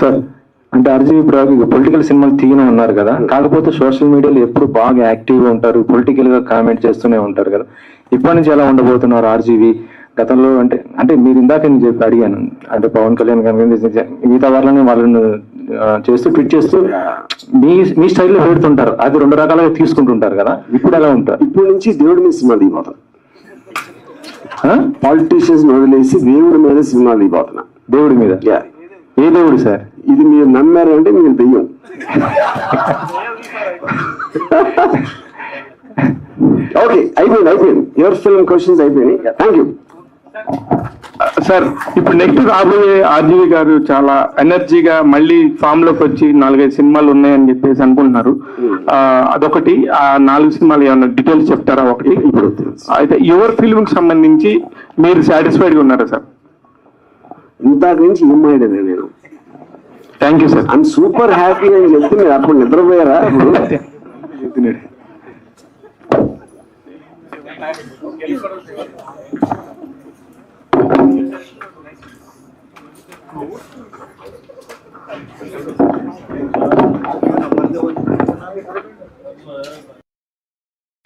Sir అంటే RGV ప్రభు political సినిమాలు తీయను ఉన్నారు కదా. కాకపోతే సోషల్ మీడియాలో ఎప్పుడు బాగా యాక్టివ్గా ఉంటారు పొలిటికల్గా కామెంట్ చేస్తూనే ఉంటారు కదా. ఇప్పటి నుంచి ఎలా ఉండబోతున్నారు ఆర్జీవీ? గతంలో అంటే అంటే మీరు ఇందాక నేను చెప్పి అడిగాను అంటే పవన్ కళ్యాణ్ గారి గురించి మిగతా వాళ్ళని వాళ్ళని చేస్తూ ట్వీట్ చేస్తూ మీ మీ స్టైల్లో పెడుతుంటారు. అది రెండు రకాలుగా తీసుకుంటుంటారు కదా. ఇప్పుడు ఎలా ఉంటారు? ఇప్పటి నుంచి దేవుడి మీద సినిమా దిగిపోతాను పాలిటీషియన్స్ వదిలేసి దేవుడి మీద సినిమా దిగిపోతున్నా దేవుడి మీద. ఏ దేవుడు సార్? ఇది మీరు నమ్మారు అంటే మీరు దెయ్యం. ఓకే అయిపోయింది అయిపోయింది. యువర్ ఫిల్మ్ క్వశ్చన్స్ అయిపోయినాయి. థ్యాంక్ యూ సార్ ఇప్పుడు నెక్స్ట్ రాబోయే ఆర్జీవి గారు చాలా ఎనర్జీగా మళ్ళీ ఫామ్లోకి వచ్చి నాలుగైదు సినిమాలు ఉన్నాయని చెప్పేసి అనుకుంటున్నారు. ఆ, అదొకటి. ఆ నాలుగు సినిమాలు ఏమన్నా డీటెయిల్స్ చెప్తారా ఒకటి? ఇప్పుడు. అయితే యువర్ ఫిల్మ్కి సంబంధించి మీరు సాటిస్ఫైడ్గా ఉన్నారా సార్? ఇంతకు నుంచి ఇమ్మాయిడే నేను. Thank you sir I'm super happy అని చెప్తే మీరు అప్పుడు నిద్రపోయారా అప్పుడు?